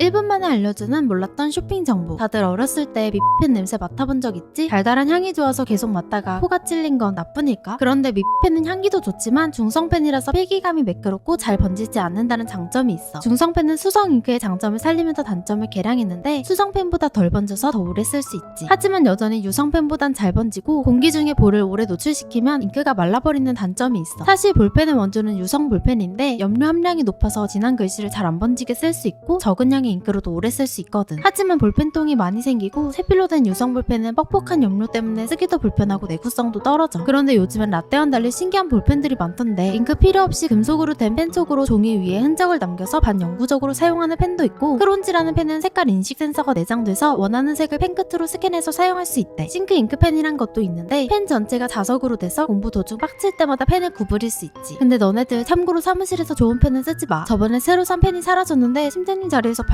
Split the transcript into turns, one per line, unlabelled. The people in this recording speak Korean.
1분 만에 알려주는 몰랐던 쇼핑 정보. 다들 어렸을 때 미피펜 냄새 맡아본 적 있지? 달달한 향이 좋아서 계속 맡다가 코가 찔린 건 나뿐일까? 그런데 미피펜은 향기도 좋지만 중성펜이라서 필기감이 매끄럽고 잘 번지지 않는다는 장점이 있어. 중성펜은 수성 잉크의 장점을 살리면서 단점을 개량했는데 수성펜보다 덜 번져서 더 오래 쓸 수 있지. 하지만 여전히 유성펜보단 잘 번지고 공기 중에 볼을 오래 노출시키면 잉크가 말라버리는 단점이 있어. 사실 볼펜의 원조는 유성 볼펜인데 염료 함량이 높아서 진한 글씨를 잘 안 번지게 쓸 수 있고 적은 양의 잉크로도 오래 쓸 수 있거든. 하지만 볼펜통이 많이 생기고 세필로 된 유성 볼펜은 뻑뻑한 염료 때문에 쓰기도 불편하고 내구성도 떨어져. 그런데 요즘엔 라떼와는 달리 신기한 볼펜들이 많던데 잉크 필요 없이 금속으로 된 펜 속으로 종이 위에 흔적을 남겨서 반영구적으로 사용하는 펜도 있고 크론지라는 펜은 색깔 인식 센서가 내장돼서 원하는 색을 펜 끝으로 스캔해서 사용할 수 있대. 싱크 잉크펜이란 것도 있는데 펜 전체가 자석으로 돼서 공부 도중 빡칠 때마다 펜을 구부릴 수 있지. 근데 너네들 참고로 사무실에서 좋은 펜은 쓰지 마. 저번에 새로 산 펜이 사라졌는데 팀장님 자리에서